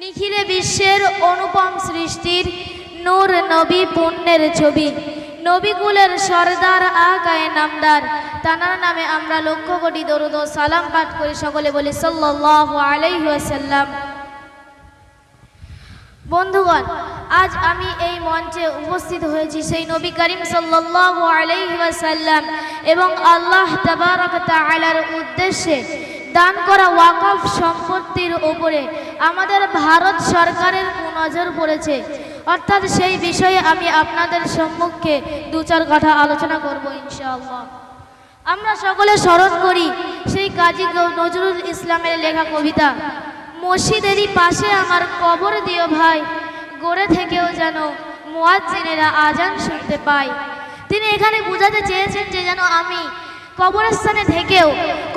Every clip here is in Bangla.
নিখিলে বিশ্বের অনুপম সৃষ্টির নূর নবী পুণ্যের ছবি। নবীকুলের সর্দার আকায়ে নামদার, তানার নামে আমরা লক্ষ কোটি দরুদ সালাম পাঠ করি সকলে বলি সাল্লাল্লাহু আলাইহি ওয়াসাল্লাম। বন্ধুগণ, আজ আমি এই মঞ্চে উপস্থিত হয়েছি সেই নবী করিম সাল্লাল্লাহু আলাইহি ওয়াসাল্লাম এবং আল্লাহ তাবারক তাআলার উদ্দেশ্যে দান করা ওয়াকফ সম্পত্তির উপরে আমাদের ভারত সরকারের নজর পড়েছে। অর্থাৎ সেই বিষয়ে আমি আপনাদের সম্মুখে দু চার কথা আলোচনা করব ইনশাআল্লাহ। আমরা সকলে স্মরণ করি সেই কাজী নজরুল ইসলামের লেখা কবিতা মসজিদেরই পাশে আমার কবর দিও ভাই, গড়ে থেকেও যেন মুয়াজ্জিনেরা আজান শুনতে পায়। তিনি এখানে বোঝাতে চেয়েছেন যে যেন আমি কবরস্থানে থেকেও,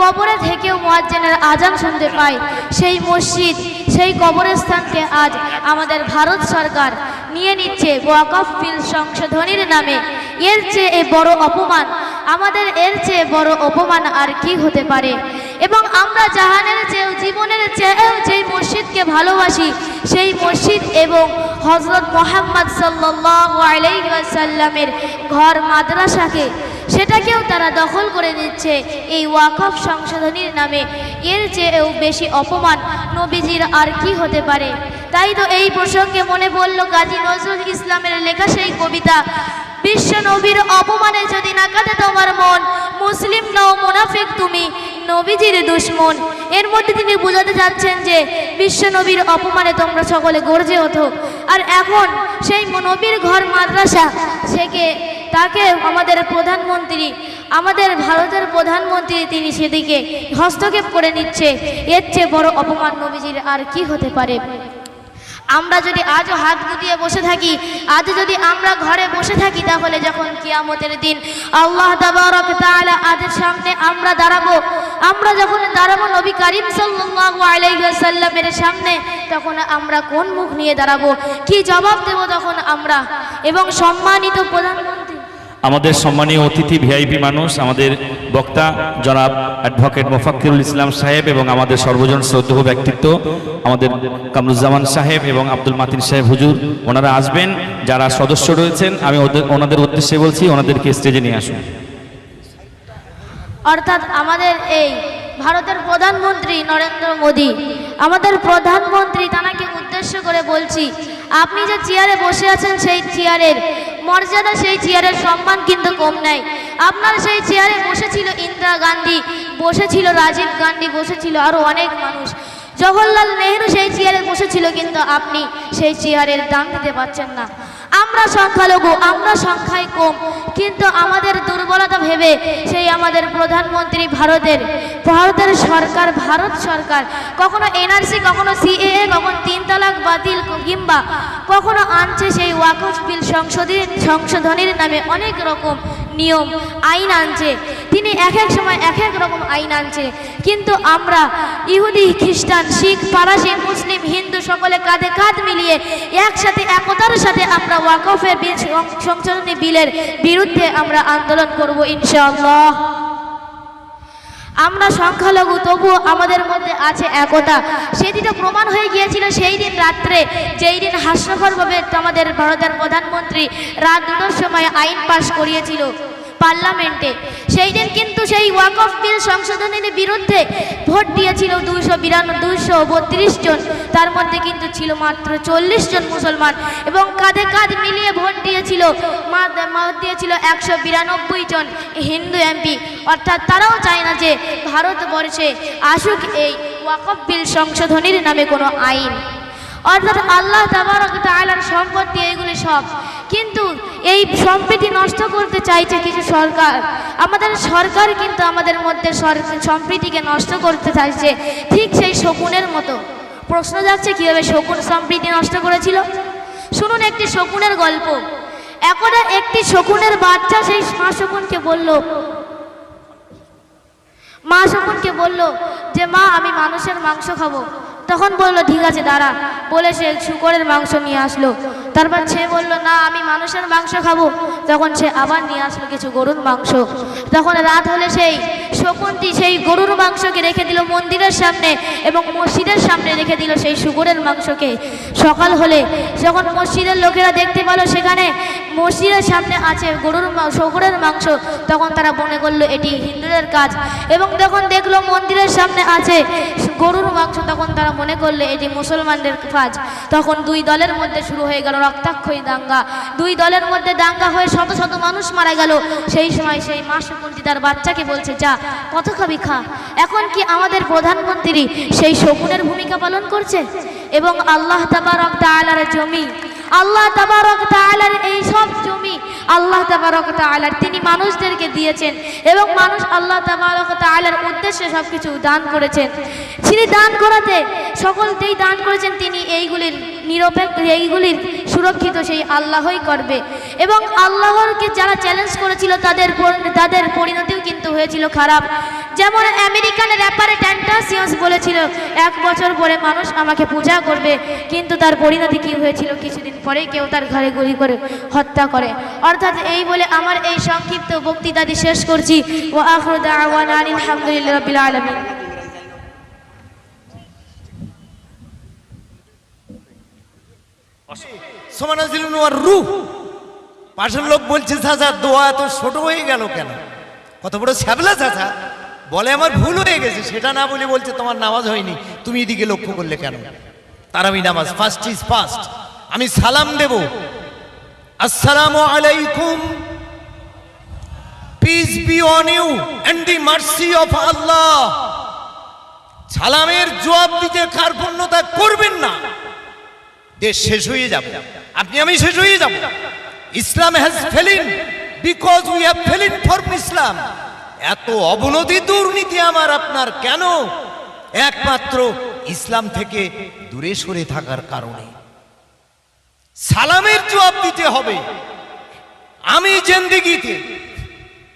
কবরে থেকেও মুয়াজ্জিনের আজান শুনতে পাই। সেই মসজিদ, সেই কবরস্থানকে আজ আমাদের ভারত সরকার নিয়ে নিচ্ছে ওয়াকফ বিল সংশোধনীর নামে। এর চেয়ে এ বড় অপমান, আমাদের এর চেয়ে বড় অপমান আর কি হতে পারে? এবং আমরা জাহানের চেয়েও, জীবনের চেয়েও যেই মসজিদকে ভালোবাসি, সেই মসজিদ এবং হজরত মোহাম্মদ সাল্লাল্লাহু আলাইহি ওয়াসাল্লামের ঘর মাদ্রাসাকে সেটাকেও তারা দখল করে নিচ্ছে। এই ওয়াকফ সংশোধনীর নামে। এর চেয়েও বেশি অপমান নবীজির আর কি হতে পারে? তাই তো এই প্রসঙ্গে মনে পড়ল কাজী নজরুল ইসলামের লেখা সেই কবিতা, বিশ্ব নবীর অপমানে যদি না কাঁদে তোমার মন, মুসলিম নও মুনাফিক তুমি, নবীজির দুশ্মন। এর মধ্যে তিনি বোঝাতে যাচ্ছেন যে, বিশ্ব নবীর অপমানে তোমরা সকলে গর্জে ওঠো। আর এখন সেই নবীর ঘর মাদ্রাসা সেকে তাকে আমাদের প্রধানমন্ত্রী, আমাদের ভারতের প্রধানমন্ত্রী তিনি সেদিকে হস্তক্ষেপ করে নিচ্ছে। এর চেয়ে বড় অপমান নবীজির আর কি হতে পারে? আমরা যদি আজও হাত গুটিয়ে বসে থাকি, আজ যদি আমরা ঘরে বসে থাকি, তাহলে যখন কিয়ামতের দিন আল্লাহ আজের সামনে আমরা দাঁড়াবো, আমরা যখন দাঁড়াবো নবী করিম সাল্লাল্লাহু আলাইহি সামনে, তখন আমরা কোন মুখ নিয়ে দাঁড়াবো? কি জবাব দেব তখন আমরা? এবং সম্মানিত প্রধানমন্ত্রী আমাদের সম্মানীয় অতিথি ভিআইপি মানুষ, আমাদের বক্তা জনাব অ্যাডভোকেট মোফাক্কিরুল ইসলাম সাহেব এবং আমাদের সর্বজন শ্রদ্ধেয় ব্যক্তিত্ব, আমাদের কামরুজ্জামান সাহেব এবং আব্দুল মাতিন সাহেব হুজুর, ওনারা আসবেন, যারা সদস্য রয়েছেন, আমি ওদের, ওনাদের উদ্দেশ্যে বলছি, ওনাদেরকে স্টেজে নিয়ে আসুন। অর্থাৎ আমাদের এই ভারতের প্রধানমন্ত্রী নরেন্দ্র মোদী, আমাদের প্রধানমন্ত্রী তানাকে উদ্দেশ্য করে বলছি আপনি যে চেয়ারে বসে আছেন সেই চেয়ারের মর্যাদা, সেই চেয়ারের সম্মান কিন্তু কম নাই। আপনার সেই চেয়ারে বসেছিল ইন্দিরা গান্ধী, বসেছিল রাজীব গান্ধী, বসেছিল আরও অনেক মানুষ। জওহরলাল নেহরু সেই চেয়ারে বসেছিল কিন্তু আপনি সেই চেয়ারের দাম দিতে পারছেন না। আমরা সংখ্যালঘু, আমরা সংখ্যায় কম। কিন্তু আমাদের দুর্বলতা ভেবে সেই আমাদের প্রধানমন্ত্রী ভারতের ভারতের সরকার, ভারত সরকার, কখনো এনআরসি, কখনো সিএএ, কখনো তিন তালাক বাতিল কিংবা কখনো আনছে সেই ওয়াকফ বিল সংশোধনী সংশোধনের নামে অনেক রকম নিয়ম, আইন আনছে। তিনি এক এক সময় এক এক রকম আইন আনছে। কিন্তু আমরা ইহুদি, খ্রিস্টান, শিখ, পারাসি, মুসলিম, হিন্দু সকলে কাঁধে কাঁধ মিলিয়ে একসাথে, একতার সাথে আমরা ওয়াকফের সংশোধনী বিলের বিরুদ্ধে আমরা আন্দোলন করব, ইনশাআল্লাহ। আমরা সংখ্যালঘু, তবুও আমাদের মধ্যে আছে একতা। সেদিনও প্রমাণ হয়ে গিয়েছিল, সেই দিন রাত্রে, যেই দিন হাস্যকরভাবে আমাদের ভারতের প্রধানমন্ত্রী রাত দুটোর সময় আইন পাশ করিয়েছিল। পার্লামেন্টে। সেই দিন কিন্তু সেই ওয়াকফ বিল সংশোধনের বিরুদ্ধে ভোট দিয়েছিল দুইশো বিরান্ন, দুইশো বত্রিশ জন। তার মধ্যে কিন্তু ছিল মাত্র চল্লিশ জন মুসলমান। এবং কাঁধে কাঁধ মিলিয়ে ভোট দিয়েছিল মত দিয়েছিল একশো বিরানব্বই জন হিন্দু এমপি। অর্থাৎ তারাও চায় না যে ভারতবর্ষে আসুক এই ওয়াকফ বিল সংশোধনীর নামে কোনো আইন। অর্থাৎ আল্লাহ তাআলার সম্পত্তি, এইগুলি সব। কিন্তু এই সম্প্রীতি নষ্ট করতে চাইছে কিছু সরকার। আমাদের সরকার কিন্তু আমাদের মধ্যে সম্প্রীতিকে নষ্ট করতে চাইছে। ঠিক সেই শকুনের মতো। প্রশ্ন যাচ্ছে, কীভাবে শকুন সম্প্রীতি নষ্ট করেছিল? শুনুন একটি শকুনের গল্প। একদা একটি শকুনের বাচ্চা সেই মা শকুনকে বলল, মা শকুনকে বলল যে, মা, আমি মানুষের মাংস খাব। তখন বলল, ঠিক আছে, দাঁড়া। বলে সে শুকরের মাংস নিয়ে আসলো। তারপর সে বলল, না, আমি মানুষের মাংস খাব। তখন সে আবার নিয়ে আসলো কিছু গরুর মাংস। তখন রাত হলে সেই শকুনটি সেই গরুর মাংসকে রেখে দিল মন্দিরের সামনে এবং মসজিদের সামনে রেখে দিল সেই শুকরের মাংসকে। সকাল হলে যখন মসজিদের লোকেরা দেখতে পেল সেখানে মসজিদের সামনে আছে গরুর শুকরের মাংস, তখন তারা মনে করল, এটি হিন্দুদের কাজ। এবং তখন দেখল মন্দিরের সামনে আছে গরুর মাংস, তখন তারা মনে করলে এটি মুসলমানদের কাজ তখন দুই দলের মধ্যে শুরু হয়ে গেল রক্তাক্ষয়ী দাঙ্গা। দুই দলের মধ্যে দাঙ্গা হয়ে শত শত মানুষ মারা গেল। সেই সময় সেই মা শকুনটি তার বাচ্চাকে বলছে, যা, কত খাবি খা। এখন কি আমাদের প্রধানমন্ত্রী সেই শকুনের ভূমিকা পালন করছে? এবং আল্লাহ তাবারক তাআলার জমি, আল্লাহ তাবারক তাআলার এই সব জমি আল্লাহ তাবারক আলার, তিনি মানুষদেরকে দিয়েছেন এবং মানুষ আল্লাহ তাবারক আলার উদ্দেশ্যে সব কিছু দান করেছেন। তিনি দান করাতে, সকলকেই দান করেছেন, তিনি এইগুলির নিরপেক্ষ এইগুলির সুরক্ষিত সেই আল্লাহই করবে। এবং আল্লাহরকে যারা চ্যালেঞ্জ করেছিল, তাদের তাদের পরিণতিও কিন্তু হয়েছিল খারাপ। যেমন আমেরিকান র্যাপারে ট্যান্টাসিয়াস বলেছিল, এক বছর পরে মানুষ আমাকে পূজা করবে। কিন্তু তার পরিণতি কি হয়েছিল? কিছুদিন পরেই কেউ তার ঘরে গুলি করে হত্যা করে। অর্থাৎ এই বলে আমার এই সংক্ষিপ্ত বক্তৃতাটি শেষ করছি। ও আখরু দাওয়ানা আনিল হামদুলিল্লাহি রাব্বিল আলামিন। সমানাজিলুন ওয়ার পাশের লোক বলছে, চাচা, দোয়া এত ছোট হয়ে গেল কেন? কত বড় ছ্যাবলা চাচা। বলে, আমার ভুল হয়ে গেছে। সেটা না বলে বলছে, তোমার নামাজ হয়নি। তুমি এদিকে লক্ষ্য করলে কেন? তারাবি নামাজ ফার্স্ট ইজ ফার্স্ট আমি সালাম দেব। আসসালাম আলাইকুম। Peace be on you and the mercy of Allah সালামের জবাব দিতে কার্পণ্যতা করবেন না? দেশ শেষ হয়ে যাবে। আপনি, আমি শেষ হয়ে যাব। Islam has fallen because we have fallen for Islam এত অবনতি দুর্নীতি আমার, আপনার কেন? একমাত্র ইসলাম থেকে দূরে সরে থাকার কারণে। সালামের জবাব দিতে হবে। আমি জেন্দিগিতে।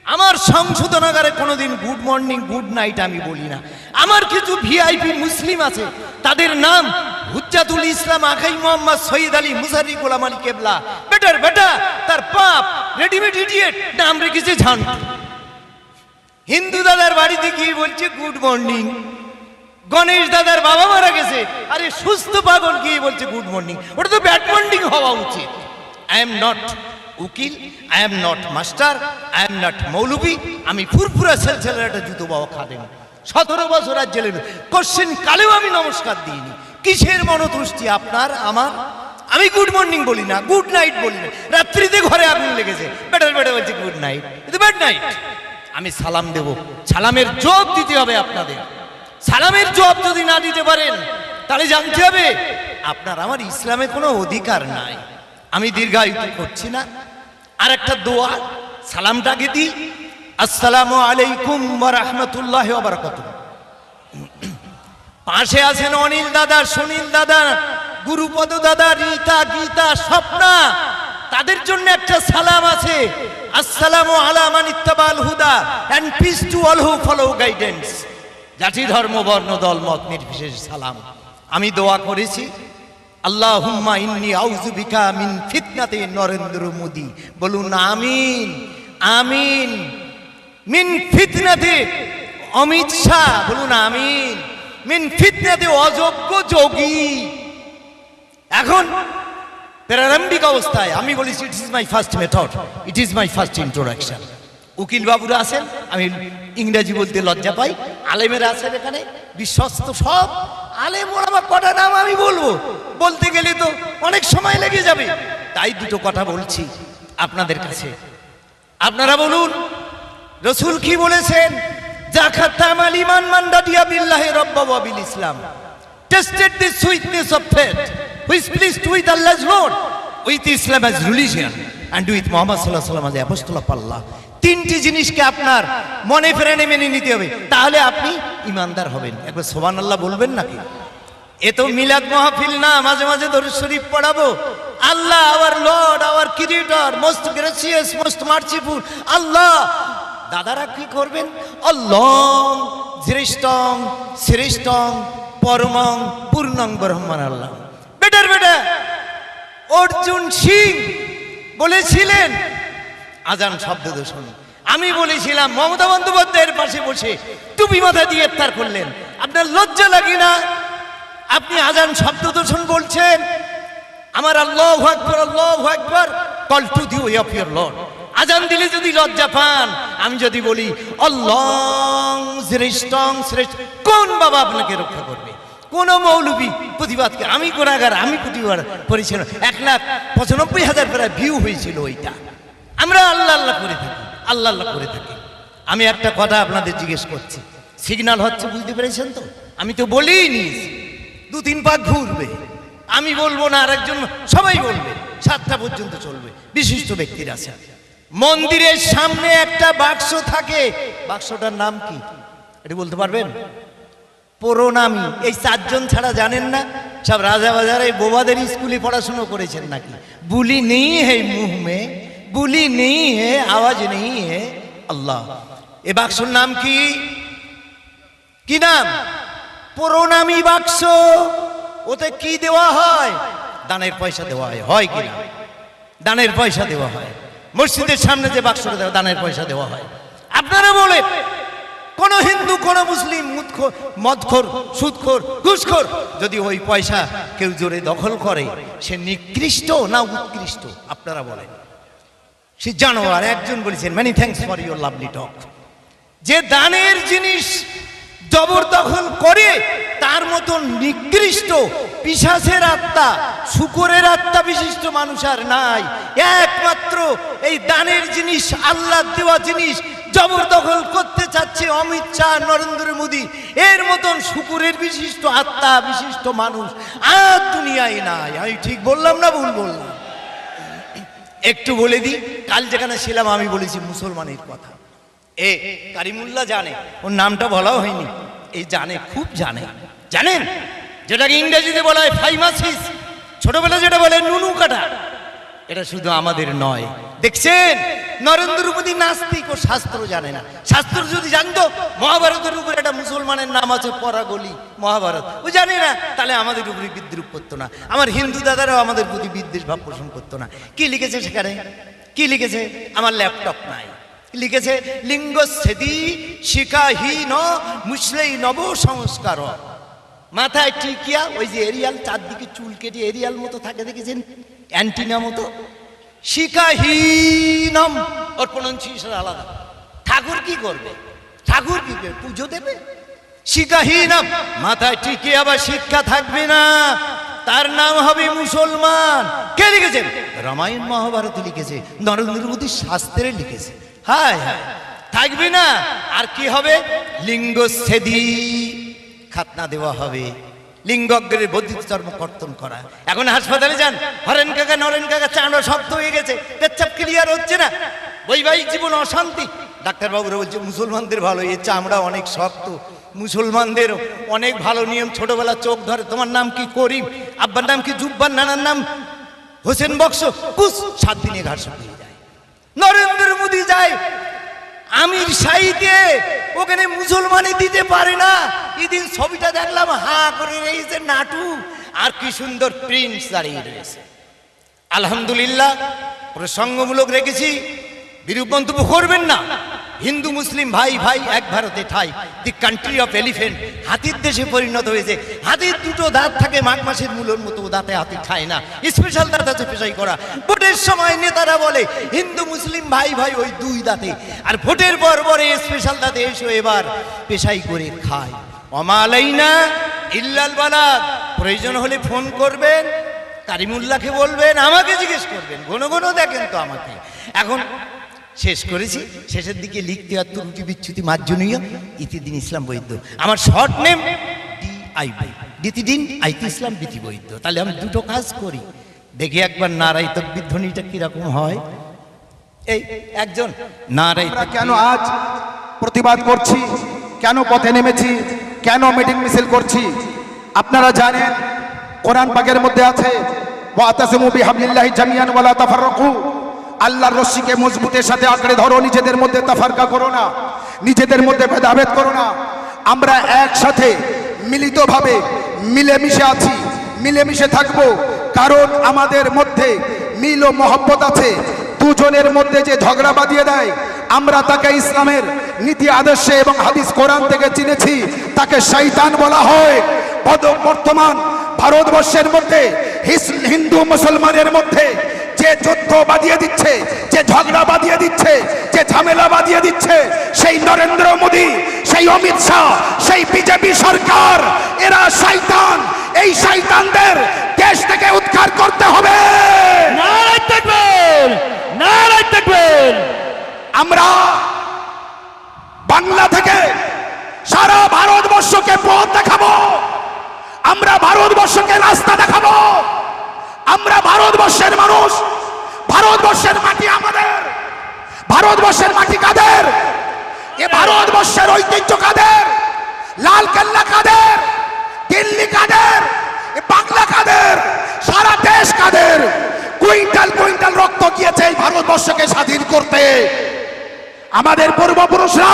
আমার সংশোধনাগারে কোনোদিন গুড মর্নিং গুড নাইট আমি বলি না। আমার কিছু ভিআইপি মুসলিম আছে, তাদের নাম হুজ্জাতুল ইসলাম আখাই মোহাম্মদ সৈয়দ আলী মুসারি গোলাম আলী কেবলা। বেটার বেটা, তার পাপ রেডিমেড ইডিয়েট, নাম রেখেছে ঝান। হিন্দু দাদার বাড়িতে গিয়ে বলছে, গুড মর্নিং। গণেশ দাদার বাবা মারা গেছে। আরে, সুস্থ পাগল গিয়ে বলছে, গুড মর্নিং। ওটা তো ব্যাড মর্নিং হওয়া উচিত। আই এম নট উকিল I am not master I am not মৌলবি, আমি ফুরফুরা সেল ছেলের একটা জুতো বাবা খাদেন সতেরো বছর আর জেলে কোশ্চেন কালেও আমি নমস্কার দিইনি। কিসের মনোতুষ্টি আপনার, আমার? আমি গুড মর্নিং বলি না গুড নাইট বলি না। রাত্রিতে ঘরে আগুন লেগেছে। বেটার বেটার বলছে গুড নাইট কিন্তু ব্যাড নাইট আমি সালাম দেব। সালামের জবাব দিতে হবে আপনাদের। সালামের জবাব যদি না দিতে পারেন, তাহলে জানতে হবে, আপনার আমার ইসলামে কোনো অধিকার নাই। আমি দীর্ঘায়িত করছি না। আর একটা দোয়া সালামটাকে দিই। আসসালামু আলাইকুম রাহমাতুল্লাহি ওয়া বারাকাতুহু। পাশে আছেন অনিল দাদা, সুনীল দাদা, গুরুপদ দাদা, রীতা, গীতা, স্বপ্না। তাদের জন্য একটা সালাম আছে। আসসালামু আলা ইত্তাবাল হুদা and peace to all who follow guidance জাতি, ধর্ম, বর্ণ, দল, মত নির্বিশেষ সালাম। আমি দোয়া করেছি, আল্লাহুম্মা ইন্নি আউযু বিকা মিন ফিতনাতে নরেন্দ্র মোদি। বলুন আমিন আমিন। মিন ফিতনাতে অমিত শাহ, বলুন আমিন। মিন ফিতনাতে অযোগ্য যোগী। এখন প্রারম্ভিক অবস্থায় আমি বলেছি it is my first method it is my first introduction উকিল বাবুরা আছেন, আমি ইংরেজি বলতে লজ্জা পাই, আলেমেরা আছেন এখানে, বিশ্বস্ত সব। আলেম ওরা কটা নাম আমি বলব। বলতে গেলে তো অনেক সময় লেগে যাবে। তাই দুটো কথা বলছি আপনাদের কাছে। আপনারা বলুন, রসুল কি বলেছেন? জাকাতাম আল ইমান মান্ডা দিয়া বিল্লাহি রব্বা ওয়া বিল ইসলাম। Tested the sweetness of faith which pleased with Allah's lord with Islam as religion and with Muhammad সাল্লাহ সাল্লাম অ্যাজ অ্যাপোস্টল অফ তিনটি জিনিসকে আপনার মনে ফেরানে মেনে নিতে হবে। তাহলে আপনি ইমানদার হবেন। একবার সোবান আল্লাহ বলবেন নাকি? এ তো মিলাদ মাহফিল না, মাঝে মাঝে দরুদ শরীফ পড়াবো। Allah our lord our creator most gracious most merciful Allah দাদারা কি করবেন? অল্লং শ্রেষ্ঠং শ্রেষ্ঠং পরমং পূর্ণং ব্রহ্মান আল্লাহ। বেটার বেটা, অর্জুন সিং বলেছিলেন, আজান শব্দ দূষণ আমি বলেছিলাম, মমতা বন্দ্যোপাধ্যায়ের পাশে বসে টুপি মাথা দিয়ে ইফতার করলেন। আপনার লজ্জা লাগে না? আপনি আজান শব্দ দূষণ বলছেন। আমার আল্লাহ আকবর আল্লাহ আকবর। Call to the way of your lord আজান দিলে যদি লজ্জা পান, আমি যদি বলি অল্লং শ্রেষ্ঠং শ্রেষ্ঠ কোন বাবা আপনাকে রক্ষা করবে? কোন মৌলবী প্রতিবাদকে? আমি কোনাগার আমি প্রতিবাদ করেছিলাম এক লাখ পঁচানব্বই হাজার প্রায় ভিউ হয়েছিল ওইটা। আমরা আল্লাহ আল্লাহ করে থাকি, আল্লাহ আল্লাহ করে থাকি। আমি একটা কথা আপনাদের জিজ্ঞেস করছি। সিগন্যাল হচ্ছে বুঝতে পেরেছেন তো? আমি তো বলেই নিয়েছি। দু তিন পাক ঘুরবে। আমি বলব না, আরেকজন সবাই বলবে, সাতটা পর্যন্ত চলবে। বিশিষ্ট ব্যক্তির আছে মন্দিরের সামনে একটা বাক্স থাকে। বাক্সটার নাম কি? এটা বলতে পারবেন? প্রণামী এই চারজন ছাড়া জানেন না? সব রাজা বাজারে বোবাদের স্কুলে পড়াশুনো করেছেন নাকি? বুলি নেই হে মুহ মে, বুলি নেই হে আওয়াজ নেই হে আল্লাহ। এ বাক্সর নাম কি? কি নাম? প্রণামী বাক্স। ওতে কি দেওয়া হয়? দানের পয়সা দেওয়া হয়। হয় কি না? দানের পয়সা দেওয়া হয়। মসজিদের সামনে যে দেওয়া, দানের পয়সা দেওয়া হয়। আপনারা বলেন কোন হিন্দু, কোন মুসলিম, মুদখোর সুদখোর, ঘুষখোর, যদি ওই পয়সা কেউ জোরে দখল করে, সে নিকৃষ্ট না উৎকৃষ্ট? আপনারা বলেন। সে জানোয়ার একজন বলেছেন many thanks for your lovely talk যে দানের জিনিস জবরদখল করে তার মতন নিকৃষ্ট পিসাসের আত্মা, শুকরের আত্মা বিশিষ্ট মানুষ আর নাই। একমাত্র এই দানের জিনিস আল্লাহ দেওয়া জিনিস জবরদখল করতে চাচ্ছে অমিত শাহ, নরেন্দ্র মোদী। এর মতন শুকুরের বিশিষ্ট আত্মা, বিশিষ্ট মানুষ আর দুনিয়ায় নাই। আমি ঠিক বললাম না ভুল বললাম? একটু বলে দিই, কাল যেখানে ছিলাম আমি বলেছি মুসলমানের কথা। এ, কারিমুল্লাহ জানে, ওর নামটা বলাও হয়নি। এই জানে, খুব জানে। জানেন? যেটাকে ইংরেজিতে বলা হয় ফাইমাসিস। ছোটবেলা যেটা বলে নুনু কাটা, এটা শুধু আমাদের নয়। দেখছেন? নরেন্দ্র মোদী নাস্তিক ও শাস্ত্র জানে না। শাস্ত্র যদি জানতো, মহাভারতের উপর একটা মুসলমানের নাম আছে পরাগলি, মহাভারত। ও জানে না, তাহলে আমাদের উপরে বিদ্রুপ করতো না। আমার হিন্দু দাদারাও আমাদের প্রতি বিদ্বেষ ভাব পোষণ করতো না। কি লিখেছে সেখানে? কি লিখেছে? আমার ল্যাপটপ নাই। লিখেছে, লিঙ্গ লিঙ্গচ্ছেদি শিকাহীন মুসলেই নব সংস্কার মাথায় টিকিয়া ওই যে এরিয়াল, চারদিকে চুল কেটে এরিয়াল মতো থাকে, দেখেছেন? অ্যান্টিনা মতো। শিকাহীনম ওর প্রনাউন্সিয়েশন আলাদা। ঠাকুর কি করবে? ঠাকুর কি করবে? পুজো দেবে? শিকাহীনম মাথায় টিকে আবার শিক্ষা থাকবে না। তার নাম হবে মুসলমান। কে লিখেছেন? রামায়ণ মহাভারত লিখেছে নরেন্দ্র মোদী শাস্ত্রে লিখেছে। হায়, থাকবে না। আর কি হবে? লিঙ্গ সেদি। খাতনা দেওয়া হবে। লিঙ্গজ্ঞের বৌদ্ধিক কর্তন করা। এখন হাসপাতালে যান। হরেন কাকা, নরেন কাকা চাঁড়ো শক্ত হয়ে গেছে। পেচ্ছাপ ক্লিয়ার হচ্ছে না। বৈবাহিক জীবন অশান্তি। ডাক্তারবাবুরা বলছে, মুসলমানদের ভালো এর চামড়া অনেক শক্ত। মুসলমানদের অনেক ভালো নিয়ম। ছোটবেলা চোখ ধরে, তোমার নাম কি করিম? আব্বার নাম কি জুব্বার নানার নাম? হোসেন বক্স কুস সাত দিনে ঘাট নরেন্দ্র মোদী যায়, আমির সাইতে ওখানে মুসলমানে দিতে পারে না। এদিন ছবিটা দেখলাম, হা করে রয়েছে নাটু, আর কি সুন্দর প্রিন্স দাঁড়িয়ে রয়েছে। আলহামদুলিল্লাহ, প্রসঙ্গমূলক রেখেছি, বিরূপ মন্তব্য করবেন না। হিন্দু, মুসলিম, ভাই ভাই, এক ভারতে ঠাই। দি কান্ট্রি অফ এলিফেন্ট হাতির দেশে পরিণত হয়েছে। হাতির দুটো দাঁত থাকে মাঘ মাসের মূলর মতো দাঁতে হাতি খায় না। স্পেশাল দাঁত আছে পেশাই করা। ভোটের সময় নেতারা বলে, হিন্দু, মুসলিম, ভাই ভাই, ওই দুই দাঁতে। আর ভোটের পর পরে স্পেশাল দাঁতে এসো এবার, পেশাই করে খায়। অমালাইনা ইল্লাল বালাদ। প্রয়োজন হলে ফোন করবেন, কারিমুল্লাহকে বলবেন, আমাকে জিজ্ঞেস করবেন। ঘন ঘন দেখেন তো আমাকে। এখন শেষ করেছি। শেষের দিকে লিখতে আর ত্রুটি বিচ্ছুতি মার্জনীয়। ইতিদিন ইসলাম বৈদ্য আমার শর্ট নেম ডি আই বই দিতিদিন আইতি ইসলাম বিধি বৈদ্য তাহলে আমি দুটো কাজ করি। দেখি একবার নারাই তকবির ধ্বনিটা কীরকম হয়। এই একজন নারাই কেন আজ প্রতিবাদ করছি? কেন পথে নেমেছি? কেন মিটিং মিছিল করছি? আপনারা জানেন কোরআন পাকের মধ্যে আছে ওয়াতাসিমু বিহাবলিল্লাহি জামিয়ান ওয়ালা তাফাররাকু। আল্লাহর রশ্মিকে মজবুতের সাথে আঁকড়ে ধরো, নিজেদের মধ্যে তাফারকা করো না, নিজেদের মধ্যে ভেদাভেদ করো না। আমরা একসাথে মিলিতভাবে মিলেমিশে আছি, মিলেমিশে থাকব, কারণ আমাদের মধ্যে মিল ও মহব্বত আছে। দুজনের মধ্যে যে ঝগড়া বাঁধিয়ে দেয়, আমরা তাকে ইসলামের নীতি, আদর্শে এবং হাদিস, কোরআন থেকে চিনেছি, তাকে শৈতান বলা হয়। বর্তমান ভারতবর্ষের মধ্যে হিন্দু মুসলমানের মধ্যে যে যুদ্ধ বাঁধিয়ে দিচ্ছে যে ঝগড়া বাঁধিয়ে দিচ্ছে যে ঝামেলা বাঁধিয়ে দিচ্ছে সেই নরেন্দ্র মোদী সেই অমিত শাহ সেই বিজেপি সরকার এরা শয়তান। এই শয়তানদের দেশ থেকে উদ্ধার করতে হবে। আমরা বাংলা থেকে সারা ভারতবর্ষকে পথ দেখাবো। আমরা ভারতবর্ষকে রাস্তা দেখাবো। আমরা ভারতবর্ষের মানুষ ভারতবর্ষের মাটি আমাদের। ভারতবর্ষের মাটি কাদের? এ ভারতবর্ষের ঐতিহ্য কাদের? লাল কেল্লা কাদের? দিল্লি কাদের? বাংলা কাদের? সারা দেশ কাদের? কুইন্টাল কুইন্টাল রক্ত গিয়েছে এই ভারতবর্ষকে স্বাধীন করতে। আমাদের পূর্বপুরুষরা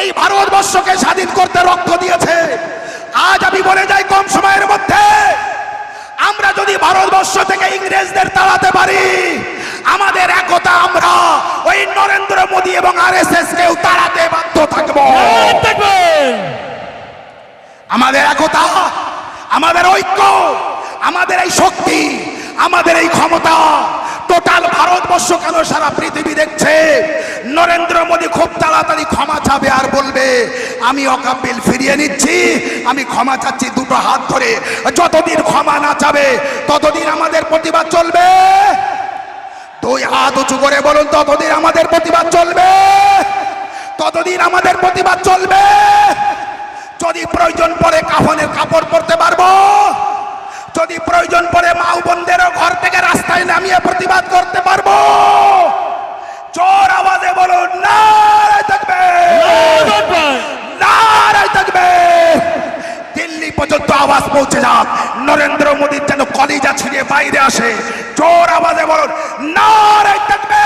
এই ভারতবর্ষকে স্বাধীন করতে রক্ত দিয়েছে। আজ আমি বলে যাই কম সময়ের মধ্যে আমরা যদি ভারতবর্ষ থেকে ইংরেজদের তাড়াতে পারি আমাদের একতা আমরা ওই নরেন্দ্র মোদী এবং আর এস এস কেও তাড়াতে বাধ্য থাকব। আমাদের একতা আমাদের ঐক্য আমাদের এই শক্তি আমাদের এই ক্ষমতা টোটাল ভারতবর্ষ কেন সারা পৃথিবী দেখছে? নরেন্দ্র মোদী খুব তাড়াতাড়ি ক্ষমা চাবে আর বলবে, আমি অকাপিল ফিরিয়ে নিচ্ছি, আমি ক্ষমা চাচ্ছি দুটো হাত ধরে। যতদিন ক্ষমা না চাবে, ততদিন আমাদের প্রতিবাদ চলবে। দুই হাত উঁচু করে বলুন, ততদিন আমাদের প্রতিবাদ চলবে। ততদিন আমাদের প্রতিবাদ চলবে। যদি প্রয়োজন পড়ে কাফনের কাপড় পরতে পারব যদি প্রয়োজন পড়ে মাও বোনদেরও ঘর থেকে রাস্তায় নামিয়ে প্রতিবাদ করতে পারব। জোর আওয়াজে বলুন, নারায় থাকবে। নারায় থাকবে। দিল্লি পর্যন্ত আওয়াজ পৌঁছে যাক। নরেন্দ্র মোদীর যেন কলিজা ছিঁড়ে বাইরে আসে। জোর আওয়াজে বলুন, নারায় থাকবে।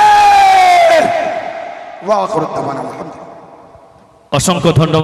অসংখ্য ধন্যবাদ।